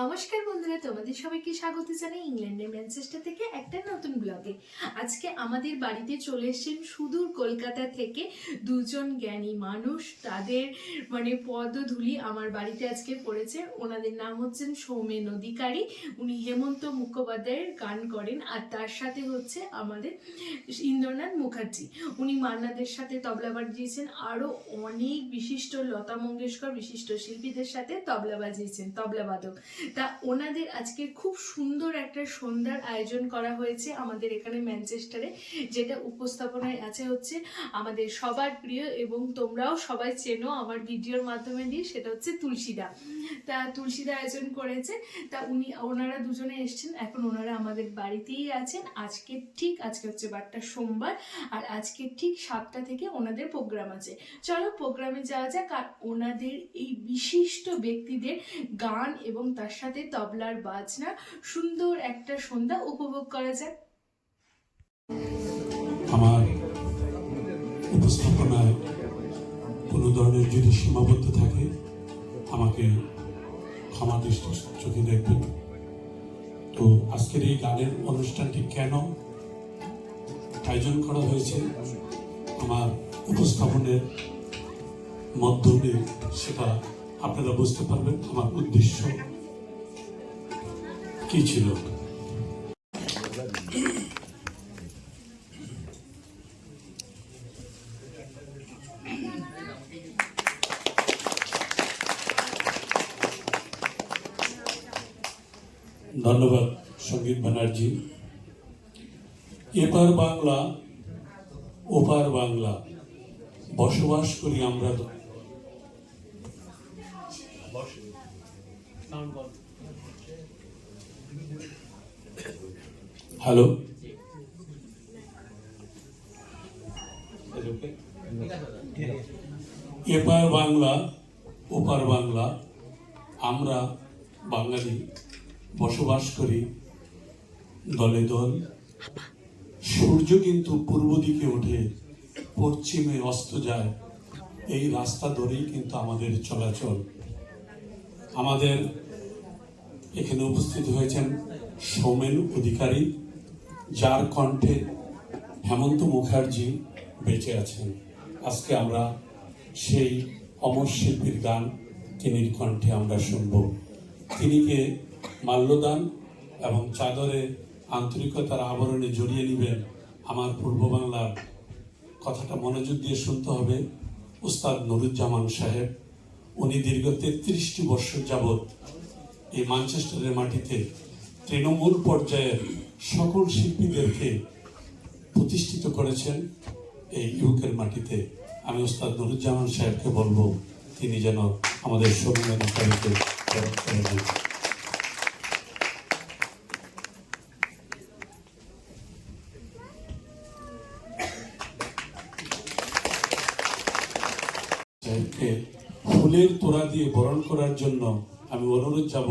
নমস্কার বন্ধুরা, তোমাদের সবাইকে স্বাগত জানাই ইংল্যান্ডের ম্যানচেস্টার থেকে একটা নতুন ব্লগে আজকে আমাদের বাড়িতে চলে এসেছেন সুদূর কলকাতা থেকে দুজন জ্ঞানী মানুষ। তাদের মানে পদধূলি আমার বাড়িতে আজকে পড়েছে। ওনাদের নাম হচ্ছেন সৌমেন অধিকারী। উনি হেমন্ত মুখোপাধ্যায়ের গান করেন আর তার সাথে হচ্ছে আমাদের ইন্দ্রনাথ মুখার্জি। উনি মান্নাদের সাথে তবলা বাজিয়েছেন। আরও অনেক বিশিষ্ট লতা মঙ্গেশকর, বিশিষ্ট শিল্পীদের সাথে তবলা বাজিয়েছেন তবলাবাদক তা ওনাদের আজকে খুব সুন্দর একটা সন্ধ্যার আয়োজন করা হয়েছে আমাদের এখানে ম্যানচেস্টারে, যেটা উপস্থাপনায় আছে হচ্ছে আমাদের সবার প্রিয় এবং তোমরাও সবাই চেনো আমার ভিডিওর মাধ্যমে দিয়ে, সেটা হচ্ছে তুলসীদা। তা তুলসীদা আয়োজন করেছে। তা উনি, ওনারা দুজনে এসেছেন, এখন ওনারা আমাদের বাড়িতেই আছেন। আজকে ঠিক, আজকে হচ্ছে বারটা সোমবার, আর আজকে ঠিক সাতটা থেকে ওনাদের প্রোগ্রাম আছে। চলো প্রোগ্রামে যাওয়া যাক, আর ওনাদের এই বিশিষ্ট ব্যক্তিদের গান এবং তার সাথে তবলার বাজনা সুন্দর একটা সন্ধ্যা উপভোগ করা যায়। আমার উপস্থাপনায় কোনো ধরনের যদি সীমাবদ্ধ থাকে, আমাকে ক্ষমা দৃষ্টি চোখে দেখবেন। তো আজকের এই গানের অনুষ্ঠানটি কেন আয়োজন করা হয়েছে, আমার উপস্থাপনের মাধ্যমে সেটা আপনারা বুঝতে পারবেন। আমার উদ্দেশ্য কি ছিল? ধন্যবাদ সংগীত ব্যানার্জি। এপার বাংলা ওপার বাংলা বসবাস করি আমরা তো- হ্যালো এপার বাংলা, ওপার বাংলা, আমরা বাঙালি বসবাস করি দলে দল। সূর্য কিন্তু পূর্ব দিকে ওঠে, পশ্চিমে অস্ত যায়। এই রাস্তা ধরেই কিন্তু আমাদের চলাচল। আমাদের এখানে উপস্থিত হয়েছেন সৌমেন অধিকারী। যার কণ্ঠে হেমন্ত মুখার্জি বেঁচে আছেন। আজকে আমরা সেই অমর শিল্পীর গান তিনির কণ্ঠে আমরা শুনব। তিনিকে মাল্যদান এবং চাদরে আন্তরিকতার আবরণে জড়িয়ে নেবেন আমার পূর্ব বাংলার কথাটা মনোযোগ দিয়ে শুনতে হবে। উস্তাদ নুরুজ্জামান সাহেব, উনি দীর্ঘ তেত্রিশটি বছর যাবৎ এই ম্যানচেস্টারের মাটিতে তৃণমূল পর্যায়ের সকল শিল্পীদেরকে প্রতিষ্ঠিত করেছেন এই ইউকের মাটিতে। আমি ওস্তাদ নুরুজ্জামান সাহেবকে বলব, তিনি যেন আমাদের সাহেবকে ফুলের তোড়া দিয়ে বরণ করার জন্য আমি অনুরোধ যাব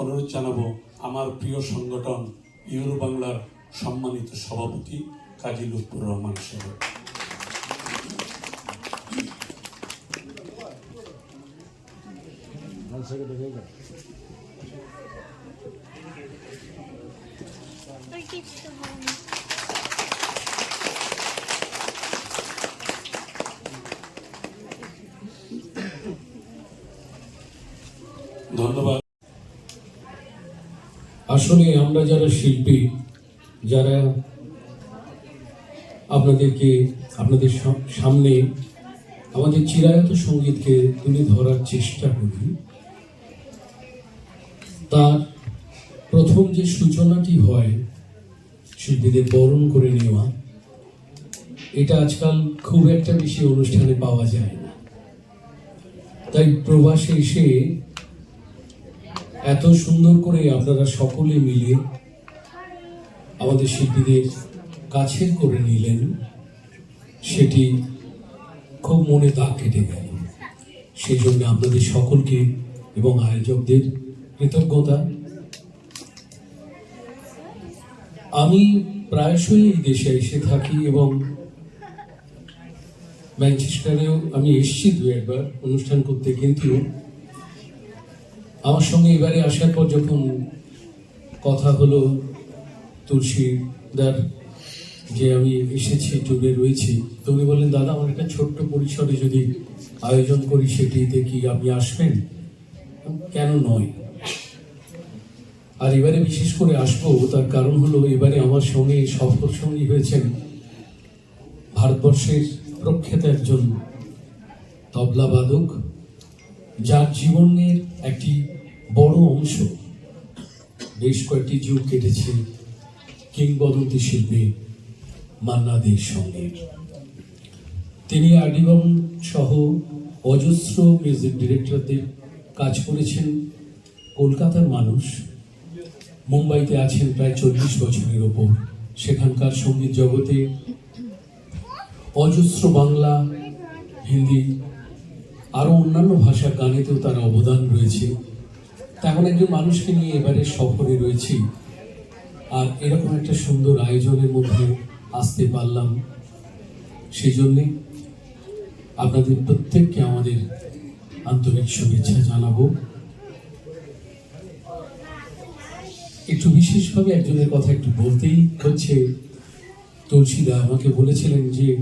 অনুরোধ জানাব আমার প্রিয় সংগঠন ইউরো বাংলার সম্মানিত সভাপতি কাজী লুৎফুর রহমান সাহেব। ধন্যবাদ। আসলে আমরা যারা শিল্পী, যারা আপনাদেরকে, আপনাদের সামনে আমাদের চিরায়ত সঙ্গীতকে তুলে ধরার চেষ্টা করি, তার প্রথম যে সূচনাটি হয় শিল্পীদের বরণ করে নেওয়া, এটা আজকাল খুব একটা বেশি অনুষ্ঠানে পাওয়া যায় না। তাই প্রবাসে এসে এত সুন্দর করে আপনারা সকলে মিলে আমাদের শিল্পীদের কাছের করে নিলেন, সেটি খুব মনে দাগ কেটে গেল। সেই জন্য আপনাদের সকলকে এবং আয়োজকদের কৃতজ্ঞতা। আমি প্রায়শই এই দেশে এসে থাকি এবং ম্যানচেস্টারেও আমি এসেছি দু একবার অনুষ্ঠান করতে, কিন্তু আমার সঙ্গে এবারে আসার পর যখন কথা হলো তুলসীদার যে আমি এসেছি ট্যুরে রয়েছি, তো উনি বললেন, দাদা, আমার একটা ছোট্ট পরিসরে যদি আয়োজন করি, সেটিতে কি আপনি আসবেন? কেন নয়। আর এবারে বিশেষ করে আসব, তার কারণ হলো এবারে আমার সঙ্গে সফর সঙ্গী হয়েছেন ভারতবর্ষের প্রখ্যাত একজন তবলাবাদক যার জীবনের একটি বড় অংশ বেশ কয়েকটি যুগ কেটেছে কিংবদন্তি শিল্পী মান্না দের সঙ্গে। তিনি আডিগম সহ অজস্র মিউজিক ডিরেক্টরদের কাজ করেছেন। কলকাতার মানুষ মুম্বাইতে আছেন প্রায় চল্লিশ বছরের ওপর। সেখানকার সংগীত জগতে অজস্র বাংলা, হিন্দি আরও অন্যান্য ভাষার গানেতেও তার অবদান রয়েছে। তেমন একজন মানুষকে নিয়ে এবারে সফরে রয়েছি। আর এরকম একটা সুন্দর আয়োজনের মধ্যে আসতে পারলাম। সেই জন্যে আপনাদের প্রত্যেককে আমাদের আন্তরিক শুভেচ্ছা জানাব। একটু বিশেষভাবে একজনের কথা একটু বলতেই হচ্ছে। তুলসীদা আমাকে বলেছিলেন যে,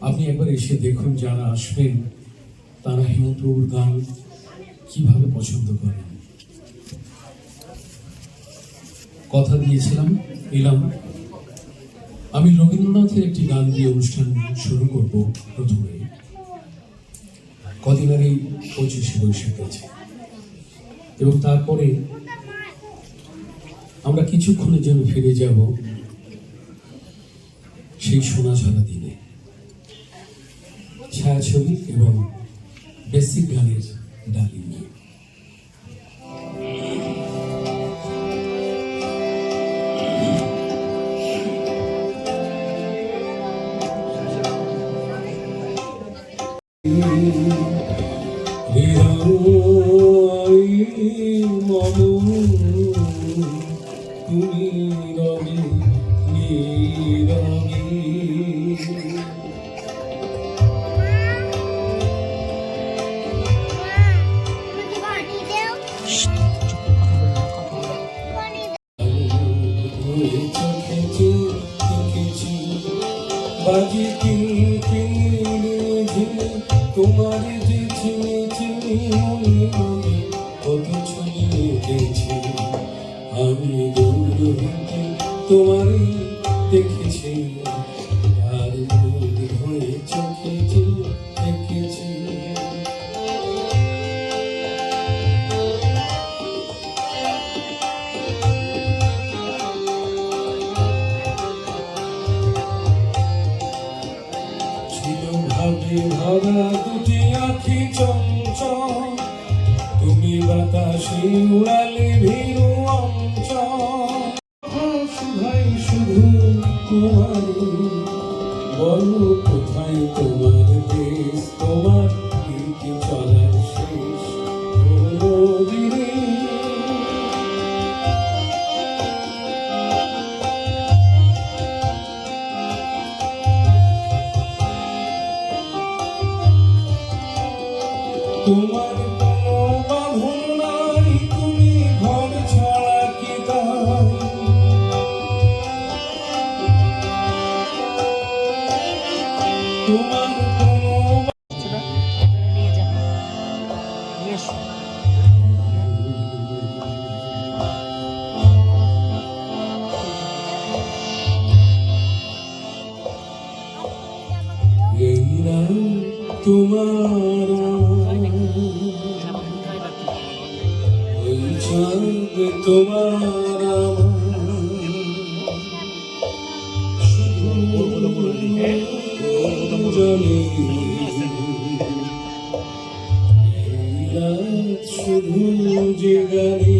আপনি একবার এসে দেখুন যারা আসবেন। তারা হেমন্তবাবুর গান কীভাবে পছন্দ করেন কথা দিয়েছিলাম, এলাম। আমি রবীন্দ্রনাথের একটি গান দিয়ে অনুষ্ঠান শুরু করব প্রথমে। কদিন আগেই পঁচিশে বৈশাখ আছে এবং তারপরে আমরা কিছুক্ষণের জন্য ফিরে যাব সেই সোনাঝালা দিনে। ছায়াছবি এবং desse cálice. তোমারই দেখেছি আর হয়ে চোখে দেখেছি। ছিল ভাবে ভরা দুটি আখি চঞ্চল, তুমি বাতাসে উড়ালে ভীরু তোমার বলো কোথায় তোমার দেশ তোমার কি চলার শেষ তোমার তোমার ওই চাঁদ তোমার শুধু যে গানি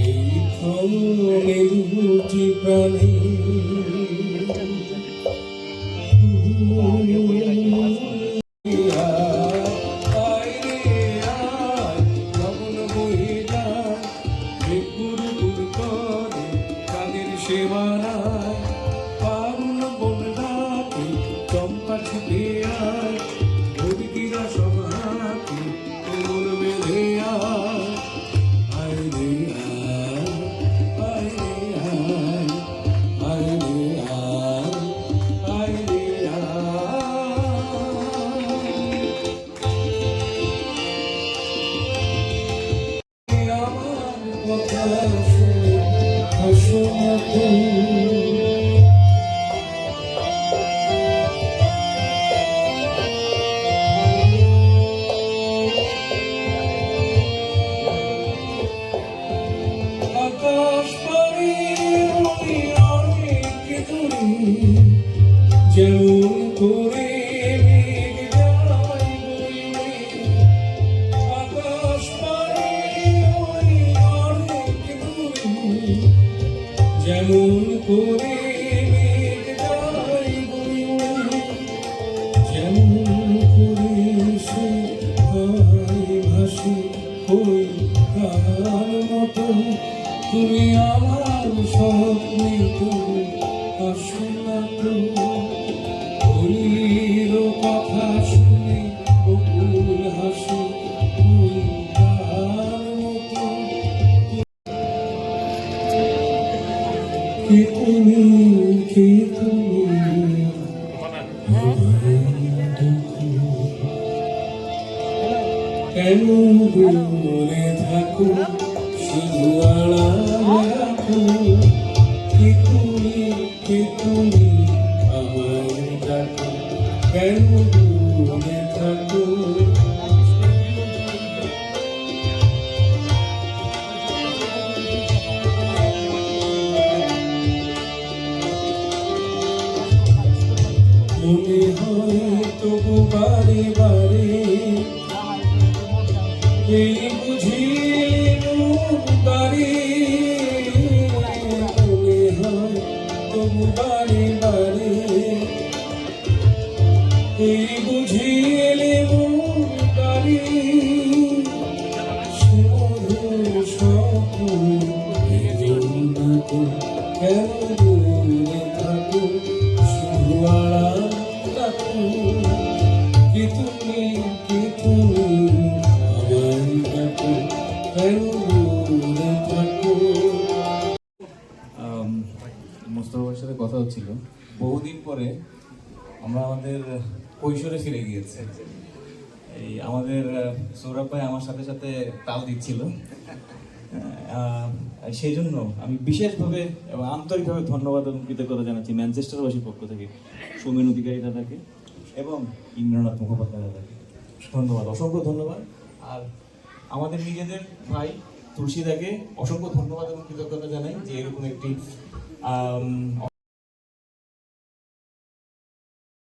এই ক্ষণে দুটি প্রাণী Lord. আসো না তো কথা শুনে বকুল হাসি কে তুমি কে তুমি কেন দূরে থাকো শুধু আড়ালে রাখো বারে বারে। এই বুঝিলেন বারে, মনে হয় তবু বারে বারে। এই বুঝিলেন বারে কেন দূরে থাকো শুধু আড়াল রাখো কি মোস্তফার সাথে কথা হচ্ছিল। বহুদিন পরে আমরা আমাদের কৈশোরে ফিরে গিয়েছি। এই আমাদের সৌরভ ভাই আমার সাথে সাথে তাল দিচ্ছিল। সেই জন্য আমি বিশেষভাবে এবং আন্তরিকভাবে ধন্যবাদ এবং কৃতজ্ঞতা জানাচ্ছি ম্যানচেস্টারবাসীর পক্ষ থেকে। সৌমেন অধিকারী দাদাকে। এবং ইন্দ্রনাথ মুখোপাধ্যায় দাদাকে ধন্যবাদ, অসংখ্য ধন্যবাদ। আর আমাদের নিজেদের ভাই তুলসীদাকে অসংখ্য ধন্যবাদ এবং কৃতজ্ঞতা জানাই যে এরকম একটি